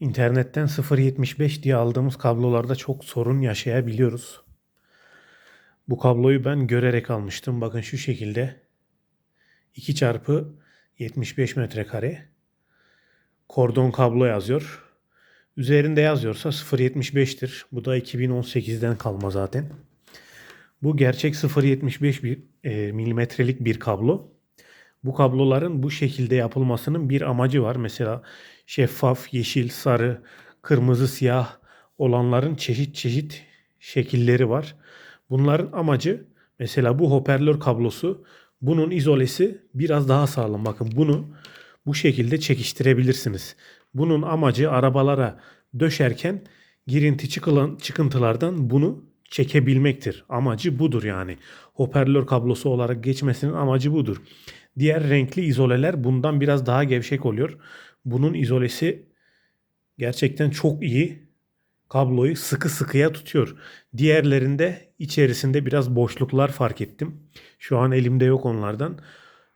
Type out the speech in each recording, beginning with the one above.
İnternetten 0.75 diye aldığımız kablolarda çok sorun yaşayabiliyoruz. Bu kabloyu ben görerek almıştım. Bakın şu şekilde 2 çarpı 75 metrekare kordon kablo yazıyor. Üzerinde yazıyorsa 0.75'tir. Bu da 2018'den kalma zaten. Bu gerçek 0.75 bir e, milimetrelik bir kablo. Bu kabloların bu şekilde yapılmasının bir amacı var. Mesela şeffaf, yeşil, sarı, kırmızı, siyah olanların çeşit çeşit şekilleri var. Bunların amacı mesela bu hoparlör kablosu bunun izolesi biraz daha sağlam. Bakın bunu bu şekilde çekiştirebilirsiniz. Bunun amacı arabalara döşerken girinti çıkılan çıkıntılardan bunu çekebilmektir. Amacı budur yani. Hoparlör kablosu olarak geçmesinin amacı budur. Diğer renkli izoleler bundan biraz daha gevşek oluyor. Bunun izolesi gerçekten çok iyi. Kabloyu sıkı sıkıya tutuyor. Diğerlerinde içerisinde biraz boşluklar fark ettim. Şu an elimde yok onlardan.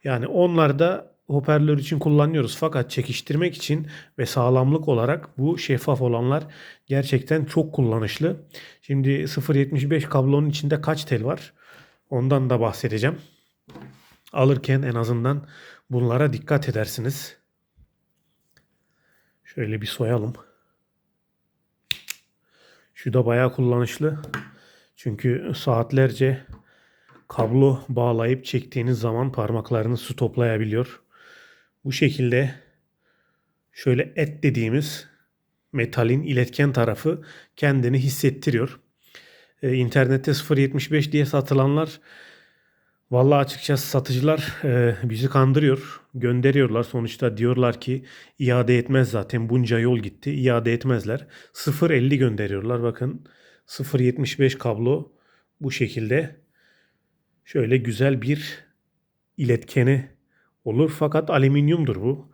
Yani onlarda hoparlör için kullanıyoruz fakat çekiştirmek için ve sağlamlık olarak bu şeffaf olanlar gerçekten çok kullanışlı. Şimdi 0.75 kablonun içinde kaç tel var? Ondan da bahsedeceğim. Alırken en azından bunlara dikkat edersiniz. Şöyle bir soyalım. Şu da bayağı kullanışlı. Çünkü saatlerce kablo bağlayıp çektiğiniz zaman parmaklarınız su toplayabiliyor. Bu şekilde şöyle et dediğimiz metalin iletken tarafı kendini hissettiriyor. Ee, internette 0.75 diye satılanlar Vallahi açıkçası satıcılar e, bizi kandırıyor. Gönderiyorlar. Sonuçta diyorlar ki iade etmez zaten bunca yol gitti. İade etmezler. 0.50 gönderiyorlar. Bakın 0.75 kablo bu şekilde şöyle güzel bir iletkeni olur. Fakat alüminyumdur bu.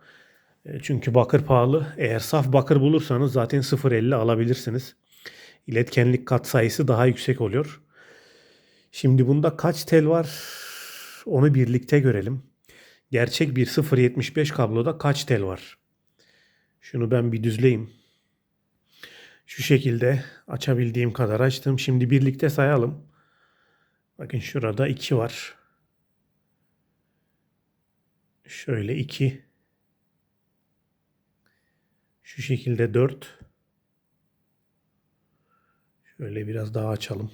E, çünkü bakır pahalı. Eğer saf bakır bulursanız zaten 0.50 alabilirsiniz. İletkenlik kat sayısı daha yüksek oluyor. Şimdi bunda kaç tel var? Onu birlikte görelim. Gerçek bir 0.75 kabloda kaç tel var? Şunu ben bir düzleyeyim. Şu şekilde açabildiğim kadar açtım. Şimdi birlikte sayalım. Bakın şurada 2 var. Şöyle 2. Şu şekilde 4. Şöyle biraz daha açalım.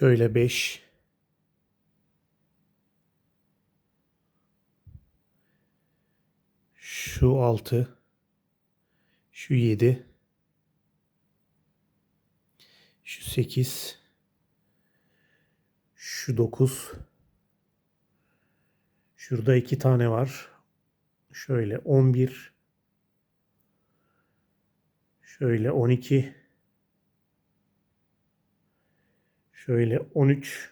Şöyle 5. Şu 6. Şu 7. Şu 8. Şu 9. Şurada iki tane var. Şöyle 11. Şöyle 12. Şöyle 13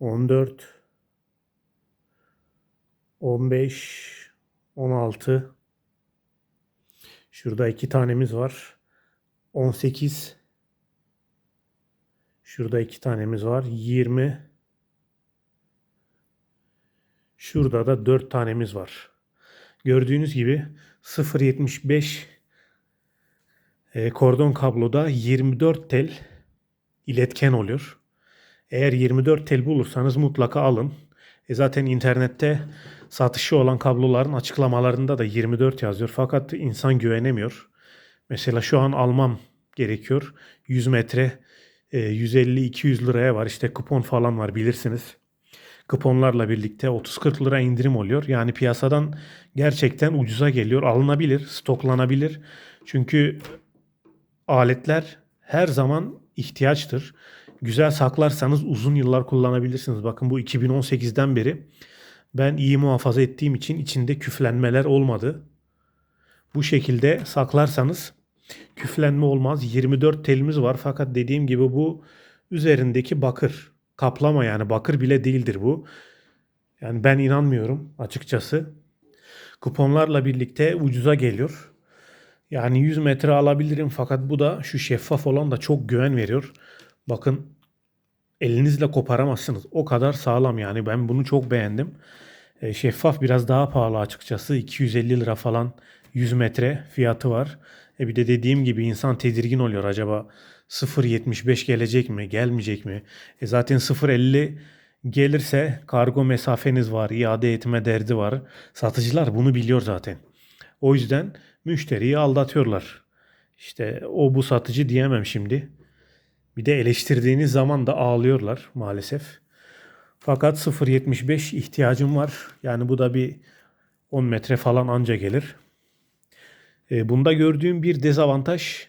14 15 16 Şurada iki tanemiz var. 18 Şurada iki tanemiz var. 20 Şurada da 4 tanemiz var. Gördüğünüz gibi 0.75 e, kordon kabloda 24 tel iletken oluyor. Eğer 24 tel bulursanız mutlaka alın. E zaten internette satışı olan kabloların açıklamalarında da 24 yazıyor. Fakat insan güvenemiyor. Mesela şu an almam gerekiyor. 100 metre 150-200 liraya var. İşte kupon falan var bilirsiniz. Kuponlarla birlikte 30-40 lira indirim oluyor. Yani piyasadan gerçekten ucuza geliyor. Alınabilir, stoklanabilir. Çünkü aletler her zaman ihtiyaçtır. Güzel saklarsanız uzun yıllar kullanabilirsiniz. Bakın bu 2018'den beri ben iyi muhafaza ettiğim için içinde küflenmeler olmadı. Bu şekilde saklarsanız küflenme olmaz. 24 telimiz var fakat dediğim gibi bu üzerindeki bakır. Kaplama yani bakır bile değildir bu. Yani ben inanmıyorum açıkçası. Kuponlarla birlikte ucuza geliyor. Yani 100 metre alabilirim fakat bu da şu şeffaf olan da çok güven veriyor. Bakın elinizle koparamazsınız. O kadar sağlam yani ben bunu çok beğendim. E, şeffaf biraz daha pahalı açıkçası. 250 lira falan 100 metre fiyatı var. E bir de dediğim gibi insan tedirgin oluyor. Acaba 0.75 gelecek mi, gelmeyecek mi? E zaten 0.50 gelirse kargo mesafeniz var, iade etme derdi var. Satıcılar bunu biliyor zaten. O yüzden müşteriyi aldatıyorlar. İşte o bu satıcı diyemem şimdi. Bir de eleştirdiğiniz zaman da ağlıyorlar maalesef. Fakat 0.75 ihtiyacım var. Yani bu da bir 10 metre falan anca gelir. E, bunda gördüğüm bir dezavantaj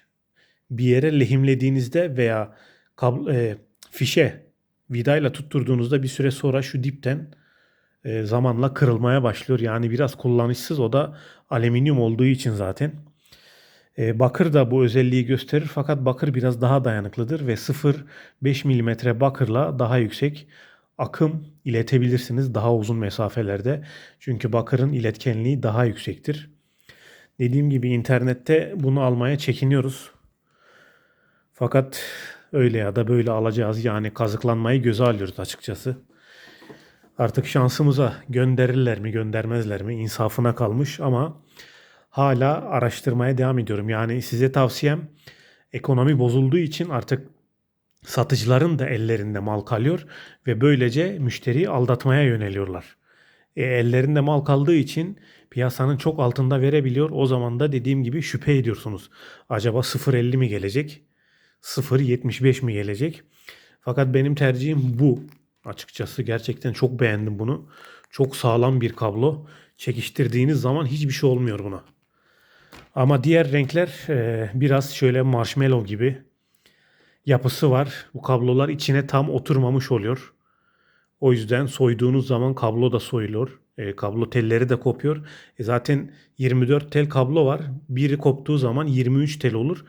bir yere lehimlediğinizde veya kablo, e, fişe vidayla tutturduğunuzda bir süre sonra şu dipten e, zamanla kırılmaya başlıyor. Yani biraz kullanışsız o da alüminyum olduğu için zaten. E, bakır da bu özelliği gösterir fakat bakır biraz daha dayanıklıdır ve 0.5 mm bakırla daha yüksek akım iletebilirsiniz daha uzun mesafelerde. Çünkü bakırın iletkenliği daha yüksektir. Dediğim gibi internette bunu almaya çekiniyoruz. Fakat öyle ya da böyle alacağız. Yani kazıklanmayı göze alıyoruz açıkçası. Artık şansımıza gönderirler mi göndermezler mi insafına kalmış ama hala araştırmaya devam ediyorum. Yani size tavsiyem ekonomi bozulduğu için artık satıcıların da ellerinde mal kalıyor ve böylece müşteriyi aldatmaya yöneliyorlar. E, ellerinde mal kaldığı için piyasanın çok altında verebiliyor. O zaman da dediğim gibi şüphe ediyorsunuz. Acaba 0.50 mi gelecek? 0.75 mi gelecek? Fakat benim tercihim bu. Açıkçası gerçekten çok beğendim bunu. Çok sağlam bir kablo. Çekiştirdiğiniz zaman hiçbir şey olmuyor buna. Ama diğer renkler e, biraz şöyle marshmallow gibi yapısı var. Bu kablolar içine tam oturmamış oluyor. O yüzden soyduğunuz zaman kablo da soyulur. E, kablo telleri de kopuyor. E, zaten 24 tel kablo var. Biri koptuğu zaman 23 tel olur.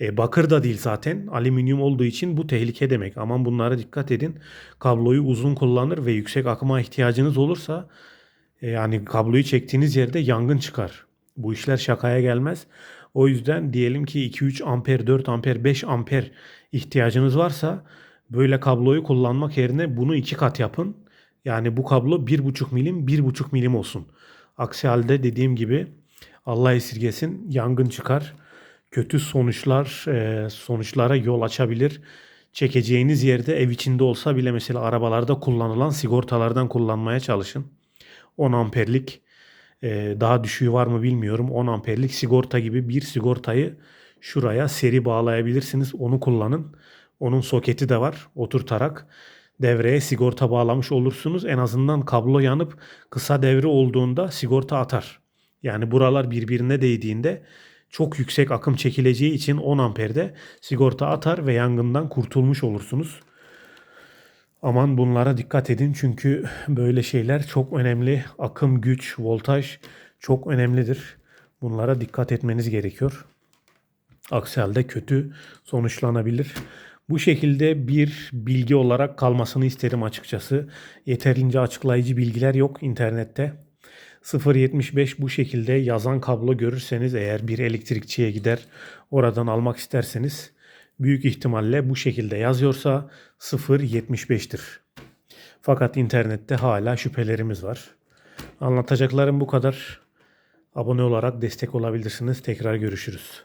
E, bakır da değil zaten. Alüminyum olduğu için bu tehlike demek. Aman bunlara dikkat edin. Kabloyu uzun kullanır ve yüksek akıma ihtiyacınız olursa e, yani kabloyu çektiğiniz yerde yangın çıkar. Bu işler şakaya gelmez. O yüzden diyelim ki 2-3 amper, 4 amper, 5 amper ihtiyacınız varsa böyle kabloyu kullanmak yerine bunu iki kat yapın. Yani bu kablo 1,5 milim 1,5 milim olsun. Aksi halde dediğim gibi Allah esirgesin yangın çıkar. Kötü sonuçlar e, sonuçlara yol açabilir. Çekeceğiniz yerde ev içinde olsa bile mesela arabalarda kullanılan sigortalardan kullanmaya çalışın. 10 amperlik e, daha düşüğü var mı bilmiyorum. 10 amperlik sigorta gibi bir sigortayı şuraya seri bağlayabilirsiniz. Onu kullanın. Onun soketi de var. Oturtarak devreye sigorta bağlamış olursunuz. En azından kablo yanıp kısa devre olduğunda sigorta atar. Yani buralar birbirine değdiğinde çok yüksek akım çekileceği için 10 amperde sigorta atar ve yangından kurtulmuş olursunuz. Aman bunlara dikkat edin çünkü böyle şeyler çok önemli. Akım, güç, voltaj çok önemlidir. Bunlara dikkat etmeniz gerekiyor. Aksi halde kötü sonuçlanabilir. Bu şekilde bir bilgi olarak kalmasını isterim açıkçası. Yeterince açıklayıcı bilgiler yok internette. 0.75 bu şekilde yazan kablo görürseniz eğer bir elektrikçiye gider oradan almak isterseniz büyük ihtimalle bu şekilde yazıyorsa 0.75'tir. Fakat internette hala şüphelerimiz var. Anlatacaklarım bu kadar. Abone olarak destek olabilirsiniz. Tekrar görüşürüz.